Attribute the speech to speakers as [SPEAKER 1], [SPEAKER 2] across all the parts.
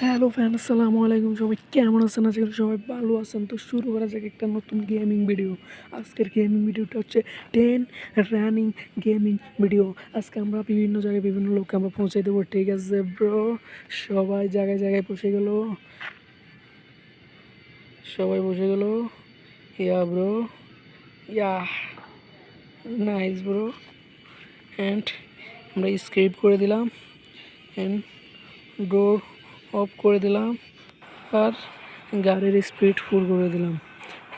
[SPEAKER 1] Hello fan আসসালামু আলাইকুম। সবাই কেমন আছেন? আজকে সবাই ভালো আছেন। তো শুরু করা যাক একটা নতুন গেমিং ভিডিও আজকের গেমিং ভিডিওটা হচ্ছে টেন রানিং গেমিং ভিডিও আজকে আমরা বিভিন্ন জায়গায় বিভিন্ন লোককে আমরা পৌঁছে দেবো। ঠিক আছে ব্রো সবাই জায়গায় জায়গায় বসে গেল। সবাই বসে গেল। Yeah bro yeah. Nice bro and আমরা স্ক্রিপ্ট করে দিলাম। অ্যান্ড ডোর অফ করে দিলাম আর গাড়ির স্পিড ফুল করে দিলাম।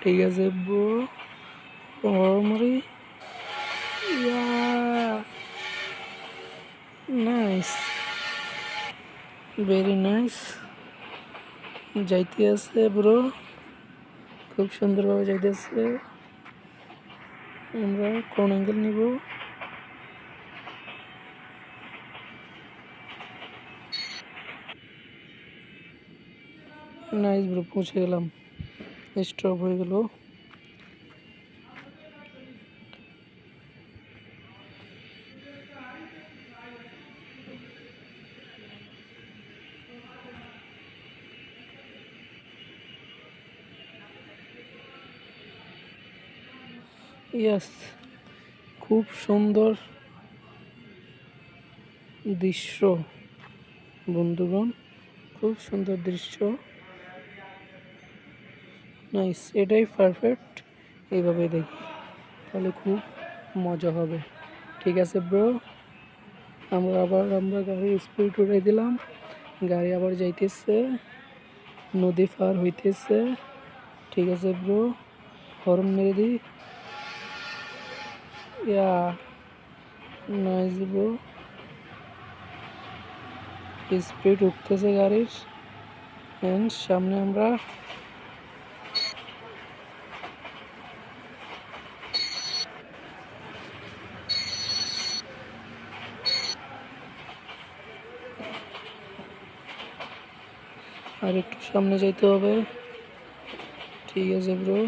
[SPEAKER 1] ঠিক আছে, ব্রো। নাইস। Very nice. যাইতে আছে, ব্রো। খুব সুন্দরভাবে যাইতে যাইতেছে আমরা কোন অ্যাঙ্গেল নিব? নাইস ব্রো পৌঁছে গেলাম। স্টপ হয়ে গেল। ইয়াস খুব সুন্দর দৃশ্য, বন্ধুগণ। খুব সুন্দর দৃশ্য। নাইস এটাই পারফেক্ট এইভাবে দেখি। তাহলে খুব মজা হবে। ঠিক আছে ব্রো আমরা আবার, আমরা গাড়ির স্পিড উড়াই দিলাম। গাড়ি আবার যাইতেছে। নদী পার হইতেছে। ঠিক আছে ব্রো হর্ন মেরে দিই। ইয়া নাইস ব্রো স্পিড উঠতেছে গাড়ির। সামনে আমরা আর একটু সামনে যাইতে হবে। ঠিক আছে ব্রো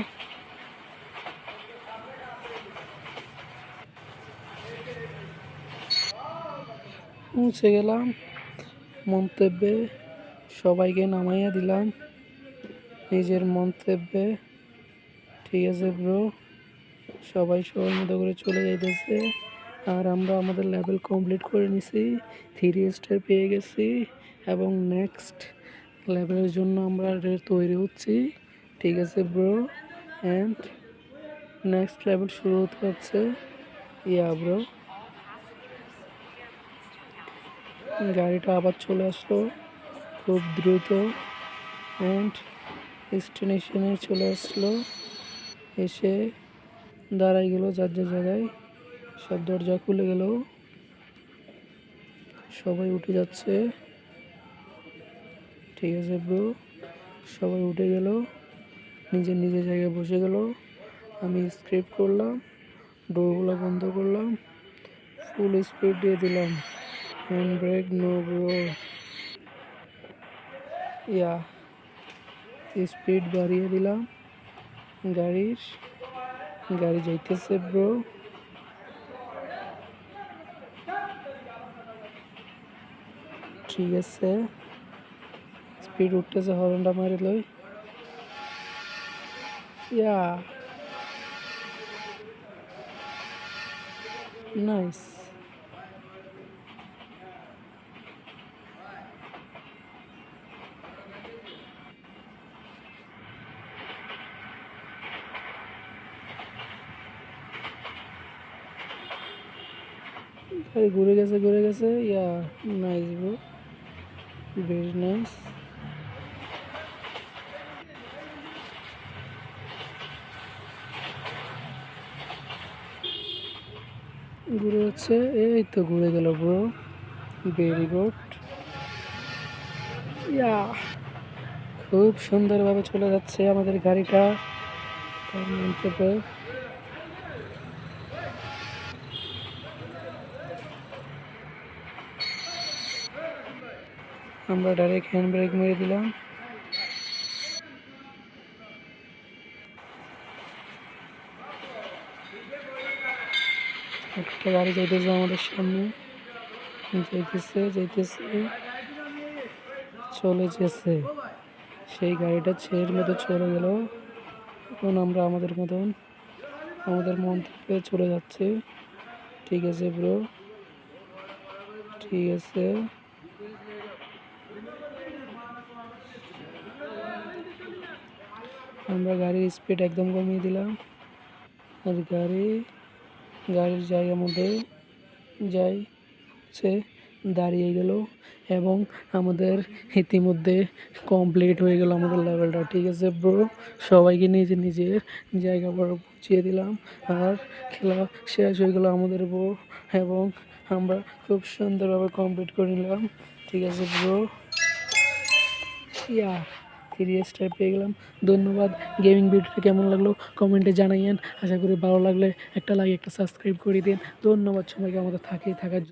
[SPEAKER 1] পৌঁছে গেলাম। মন্তব্যে সবাইকে নামাইয়া দিলাম। নিজের মন্তব্যে। ঠিক আছে ব্রো সবাই সবার মতো করে চলে যাইতেছে। আর আমরা আমাদের লেভেল কমপ্লিট করে নিছি। থ্রি স্টার পেয়ে গেছি। এবং নেক্সট লেভেলের জন্য আমরা তৈরি হচ্ছি। ঠিক আছে ব্রো অ্যান্ড নেক্সট লেভেল শুরু হতে হচ্ছে ইয়া ব্রো গাড়িটা আবার চলে আসলো খুব দ্রুত। অ্যান্ড ডেস্টিনেশনে চলে আসলো। এসে দাঁড়াই গেল যার যার জায়গায়। সব দরজা খুলে গেল। সবাই উঠে যাচ্ছে। ঠিক আছে ব্রো সবাই উঠে গেল, নিজের নিজের জায়গায় বসে গেল। আমি স্ক্রিপ্ট করলাম ডোরগুলো বন্ধ করলাম ফুল স্পিড দিয়ে দিলাম। Hand brake no bro yeah speed বাড়িয়ে দিলাম। গাড়ির, গাড়ি যাইতেছে ব্রো ঠিক আছে। স্পিড উঠতেছে হর্নটা মারি লই ইয়া নাইস ঘুরে গেছে ঘুরে গেছে yeah nice bro very nice ঘুরে যাচ্ছে এই তো ঘুরে গেল ব্রো ভেরি গুড ইয়া, খুব সুন্দরভাবে চলে যাচ্ছে আমাদের গাড়িটা। আমরা ডাইরেক্ট হ্যান্ড ব্রেক মেরে দিলাম। একটা গাড়ি যাইতেছে আমাদের সামনে। যাইতেছে যাইতেছে। চলে যেছে সেই গাড়িটা ছেলের মতো চলে গেল। এখন আমরা আমাদের মতন, আমাদের মন্তব্যে চলে যাচ্ছে। ঠিক আছে ব্রো ঠিক আছে। আমরা গাড়ির স্পিড একদম কমিয়ে দিলাম। আর গাড়ি গাড়ির জায়গার মধ্যে যাই সে দাঁড়িয়ে গেল এবং আমাদের ইতিমধ্যে কমপ্লিট হয়ে গেল আমাদের লেভেলটা ঠিক আছে ব্রো সবাইকে নিজে নিজের জায়গা পর পৌঁছিয়ে দিলাম আর খেলা শেষ হয়ে গেল আমাদের ব্রো এবং আমরা খুব সুন্দরভাবে কমপ্লিট করে নিলাম। ঠিক আছে ব্রো ইয়া থ্রি স্টার পেয়ে গেলাম। ধন্যবাদ। গেমিং ভিডিওটা কেমন লাগল? কমেন্টে জানাইয়েন। আশা করি ভালো লাগলে একটা লাইক একটা সাবস্ক্রাইব করে দিন ধন্যবাদ সবাইকে আমাদের থাকে থাকার।